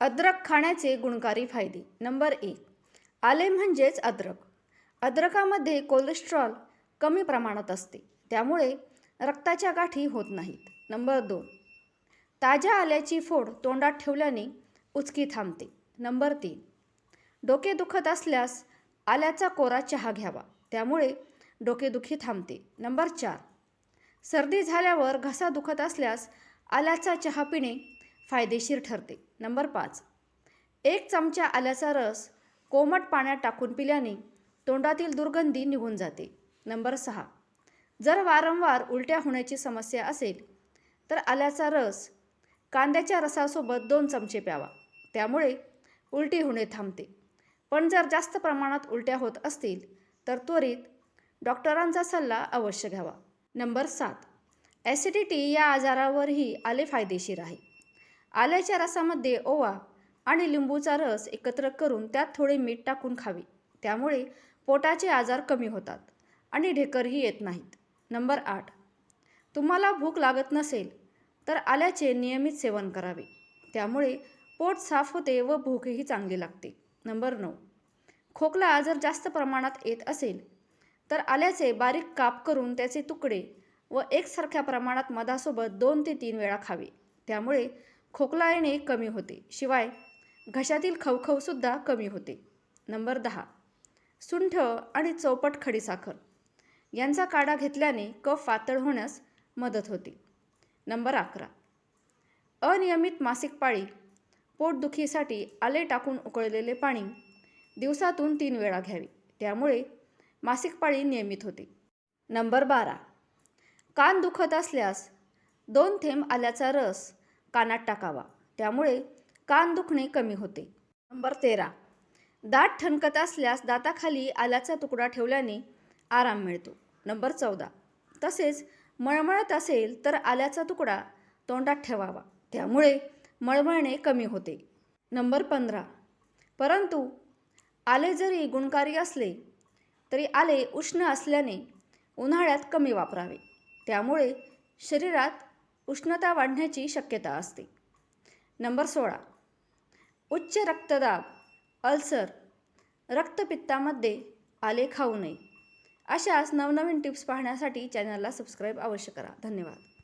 अद्रक खाण्याचे गुणकारी फायदे. नंबर एक आले म्हणजेच अद्रक. अद्रकामध्ये कोलेस्ट्रॉल कमी प्रमाणात असते. त्यामुळे रक्ताच्या गाठी होत नाहीत. नंबर दोन ताज्या आल्याची फोड तोंडात ठेवल्याने उचकी थांबते. नंबर तीन डोके दुखत असल्यास आल्याचा कोरा चहा घ्यावा. त्यामुळे डोकेदुखी थांबते. नंबर चार सर्दी झाल्यावर घसा दुखत असल्यास आल्याचा चहा पिणे फायदेशीर ठरते. नंबर पाच. एक चमचा आल्याचा रस कोमट पाण्यात टाकून पिल्याने तोंडातील दुर्गंधी निघून जाते. नंबर सहा. जर वारंवार उलट्या होण्याची समस्या असेल तर आल्याचा रस कांद्याच्या रसासोबत दोन चमचे प्यावा. त्यामुळे उलटी होणे थांबते. पण जर जास्त प्रमाणात उलट्या होत असतील तर त्वरित डॉक्टरांचा सल्ला अवश्य घ्यावा. नंबर सात. ॲसिडिटी या आजारावरही आले फायदेशीर आहे. आल्याच्या रसामध्ये ओवा आणि लिंबूचा रस एकत्र करून त्यात थोडे मीठ टाकून खावे. त्यामुळे पोटाचे आजार कमी होतात आणि ढेकरही येत नाहीत. नंबर आठ. तुम्हाला भूक लागत नसेल तर आल्याचे नियमित सेवन करावे. त्यामुळे पोट साफ होते व भूकही चांगली लागते. नंबर नऊ. खोकला जर जास्त प्रमाणात येत असेल तर आल्याचे बारीक काप करून त्याचे तुकडे व एकसारख्या प्रमाणात मधासोबत दोन ते तीन वेळा खावे. त्यामुळे खोकला येणे कमी होते. शिवाय घशातील खवखवसुद्धा कमी होते. नंबर दहा. सुंठ आणि चौपट खडीसाखर यांचा काढा घेतल्याने कफ पातळ होण्यास मदत होते. नंबर अकरा. अनियमित मासिक पाळी. पोटदुखीसाठी आले टाकून उकळलेले पाणी दिवसातून तीन वेळा घ्यावे. त्यामुळे मासिक पाळी नियमित होते. नंबर बारा. कान दुखत असल्यास दोन थेंब आल्याचा रस कानात टाकावा. त्यामुळे कान दुखणे कमी होते. नंबर तेरा. दात ठणकत असल्यास दाताखाली आल्याचा तुकडा ठेवल्याने आराम मिळतो. नंबर चौदा. तसेच मळमळत असेल तर आल्याचा तुकडा तोंडात ठेवावा. त्यामुळे मळमळणे कमी होते. नंबर पंधरा. परंतु आले जरी गुणकारी असले तरी आले उष्ण असल्याने उन्हाळ्यात कमी वापरावे. त्यामुळे शरीरात उष्णता वाढण्याची शक्यता असते. नंबर सोळा. उच्च रक्तदाब अल्सर रक्तपित्तामध्ये आले खाऊ नये. अशाच नवनवीन टिप्स पाहण्यासाठी चॅनलला सबस्क्राईब अवश्य करा. धन्यवाद.